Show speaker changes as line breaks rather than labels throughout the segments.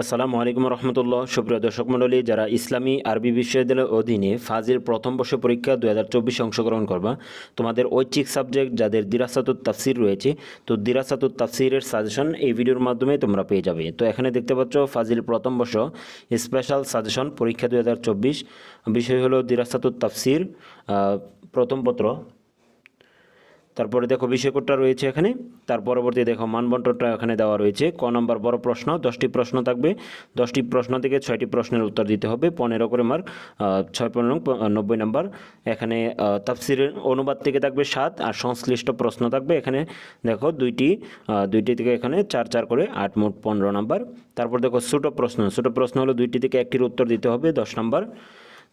আসসালামু আলাইকুম রহমতুল্লাহ। সুপ্রিয় দর্শক মণ্ডলী, যারা ইসলামী আরবি বিশ্ববিদ্যালয়ের অধীনে ফাজিল প্রথম বর্ষ পরীক্ষা দু হাজার চব্বিশে অংশগ্রহণ করবা, তোমাদের ঐচ্ছিক সাবজেক্ট যাদের দিরাসাতুর তাফসির রয়েছে, তো দিরাসাতুর তাফসিরের সাজেশন এই ভিডিওর মাধ্যমে তোমরা পেয়ে যাবে। তো এখানে দেখতে পাচ্ছ, ফাজিল প্রথম বর্ষ স্পেশাল সাজেশন পরীক্ষা দু হাজার চব্বিশ। বিষয় হলো দিরাসাতুর তাফসির প্রথম পত্র। তারপরে দেখো বিষয়কোডটা রয়েছে এখানে। তার পরবর্তী দেখো মানবন্টনটা এখানে দেওয়া রয়েছে। ক নম্বর বড় প্রশ্ন দশটি প্রশ্ন থাকবে। দশটি প্রশ্ন থেকে ছয়টি প্রশ্নের উত্তর দিতে হবে। পনেরো করে মার্ক ছয় পনেরো নব্বই নাম্বার। এখানে আহ, তাফসিরের অনুবাদ থেকে থাকবে সাত আর সংশ্লিষ্ট প্রশ্ন থাকবে এখানে। দেখো দুইটি দুইটি থেকে এখানে চার চার করে আট মোট পনেরো নম্বর। তারপর দেখো ছোটো প্রশ্ন ছোটো প্রশ্ন হলো দুইটি থেকে একটির উত্তর দিতে হবে দশ নাম্বার।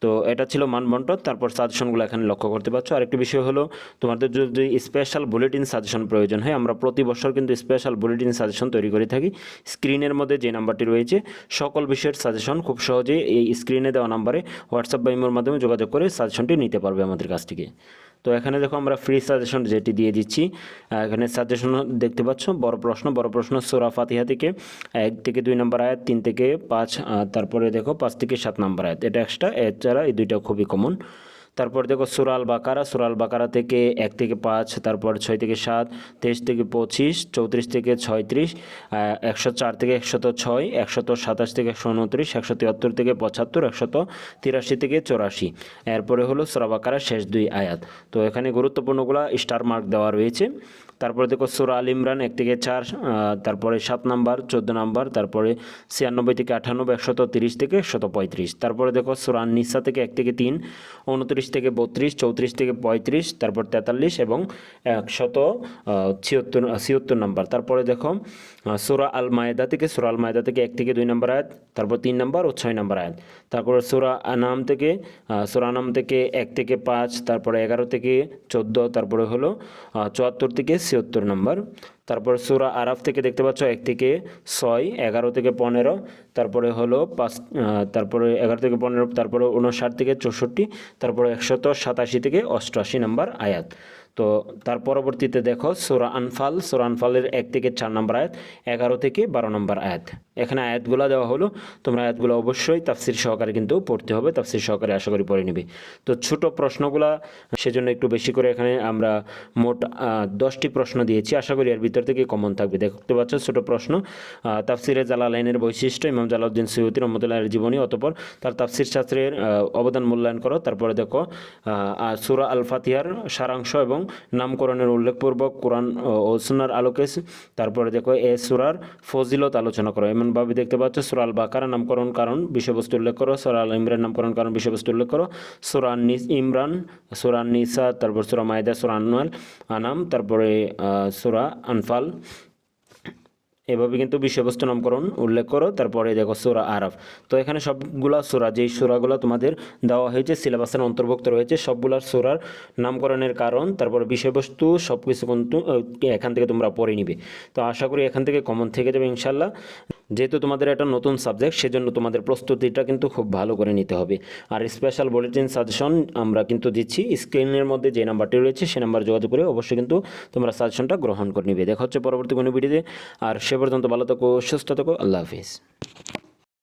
তো এটা ছিল মানবন্টন তারপর সাজেশনগুলো এখানে লক্ষ্য করতে পারছ। আরেকটি বিষয় হলো, তোমাদের যদি স্পেশাল বুলেটিন সাজেশন প্রয়োজন হয়, আমরা প্রতি বছর কিন্তু স্পেশাল বুলেটিন সাজেশন তৈরি করে থাকি। স্ক্রিনের মধ্যে যে নাম্বারটি রয়েছে, সকল বিষয়ের সাজেশন খুব সহজেই এই স্ক্রিনে দেওয়া নাম্বারে হোয়াটসঅ্যাপ বা ইমোর মাধ্যমে যোগাযোগ করে সাজেশনটি নিতে পারবে আমাদের কাছ থেকে। তো এখানে দেখো আমরা ফ্রি সাজেশন যেটি দিয়ে দিচ্ছি এখানে সাজেশন দেখতে পাচ্ছ, বড় প্রশ্ন বড় প্রশ্ন, সোরা ফাতিহা থেকে এক থেকে দুই নম্বর আয়াত, তিন থেকে পাঁচ তারপরে দেখো পাঁচ থেকে সাত নম্বর আয়াত, এটা এক্সট্রা এছাড়া এই দুইটা খুবই কমন তারপর দেখো সুরাল বাকারা সুরাল বাকারা থেকে এক থেকে পাঁচ, তারপর ছয় থেকে সাত, তেইশ থেকে পঁচিশ, চৌত্রিশ থেকে ছয়ত্রিশ একশো চার থেকে একশত ছয়, একশত সাতাশ থেকে একশো উনত্রিশ একশো তিয়াত্তর থেকে পঁচাত্তর, একশত তিরাশি থেকে চৌরাশি। এরপরে হলো সুরা বাকারা শেষ দুই আয়াত। তো এখানে গুরুত্বপূর্ণগুলো স্টার মার্ক দেওয়া রয়েছে। তারপরে দেখো সুরা আল ইমরান এক থেকে চার তারপরে সাত নাম্বার, চোদ্দ নাম্বার, তারপরে ছিয়ানব্বই থেকে আটানব্বই, একশত তিরিশ থেকে একশত পঁয়ত্রিশ। তারপরে দেখো সুরান নিসা থেকে এক থেকে তিন, উনত্রিশ থেকে বত্রিশ, চৌত্রিশ থেকে পঁয়ত্রিশ, তারপর তেতাল্লিশ এবং একশত ছিয়াত্তর ছিয়াত্তর নাম্বার। তারপরে দেখো সুরা আল মায়দা থেকে, সুরা আল মায়দা থেকে এক থেকে দুই নম্বর আয়াত, তারপর তিন নম্বর ও ছয় নম্বর আয়াত। তারপরে সুরা আনাম থেকে সুরা আনাম থেকে এক থেকে পাঁচ, তারপরে এগারো থেকে চোদ্দ, তারপরে হলো চুয়াত্তর থেকে ছিয়াত্তর নম্বর। তারপর সুরা আরাফ থেকে দেখতে পাচ্ছ এক থেকে ছয়, এগারো থেকে পনেরো, তারপরে হলো পাঁচ তারপরে এগারো থেকে পনেরো, তারপরে উনষাট থেকে চৌষট্টি, তারপরে একশত সাতাশি থেকে অষ্টআশি নম্বর আয়াত। তো তার পরবর্তীতে দেখো সুরা আনফাল, সুরা আনফালের এক থেকে চার নম্বর আয়াত, এগারো থেকে বারো নম্বর আয়াত। এখানে আয়াতগুলো দেওয়া হলো। তোমরা আয়াতগুলো অবশ্যই তাফসির সহকারে কিন্তু পড়তে হবে, তাফসির সহকারে আশা করি পড়ে নিবে। তো ছোট প্রশ্নগুলা, সেজন্য একটু বেশি করে এখানে আমরা মোট দশটি প্রশ্ন দিয়েছি। আশা করি এর ভিতর থেকে কমন থাকবে। দেখতে পাচ্ছ ছোট প্রশ্ন তাফসিরে জালালাইনের বৈশিষ্ট্য, ইমাম জালাউদ্দিন সৈয়দি রহমতুল্লাহের জীবনী অতপর তার তাফসির শাস্ত্রের অবদান মূল্যায়ন করো। তারপরে দেখো সুরা আল ফাতিহার সারাংশ এবং নামকরণের উল্লেখপূর্বক কোরআন, ও- সুনার আলোকে তারপরে দেখো, এ সুরার ফজিলত আলোচনা করো। এমনভাবে দেখতে পাচ্ছ, সুরা আল বাকারা নামকরণ কারণ বিষয়বস্তু উল্লেখ করো, সুরা আল ইমরান নামকরণ কারণ বিষয়বস্তু উল্লেখ করো, সুরা নিস ইমরান, সুরা নিসা, তারপর সুরা মায়দা, সুরা আনোয়াল আনাম, তারপরে সুরা আনফাল। এভাবে কিন্তু বিষয়বস্তু নামকরণ উল্লেখ করো, তারপরে দেখো সুরা আরফ। তো এখানে সবগুলা সুরা, যেই সুরাগুলো তোমাদের দেওয়া হয়েছে, সিলেবাসের অন্তর্ভুক্ত রয়েছে সবগুলার সুরার নামকরণের কারণ, তারপরে বিষয়বস্তু সব কিছু কিন্তু এখান থেকে তোমরা পড়ে নিবে। তো আশা করি এখান থেকে কমন থেকে যাবে ইনশাল্লাহ যেহেতু তোমাদের একটা নতুন সাবজেক্ট সেজন্য তোমাদের প্রস্তুতিটা কিন্তু খুব ভালো করে নিতে হবে। আর স্পেশাল বুলেটিন সাজেশন আমরা কিন্তু দিচ্ছি। স্ক্রিনের মধ্যে যে নাম্বারটি রয়েছে, সে নাম্বার যোগাযোগ করে অবশ্যই কিন্তু তোমরা সাজেশনটা গ্রহণ করে নিবে। দেখা হচ্ছে পরবর্তী কোনো ভিডিওতে আর সে পর্যন্ত ভালো থাকো, সুস্থ থাকো, আল্লাহ হাফিজ।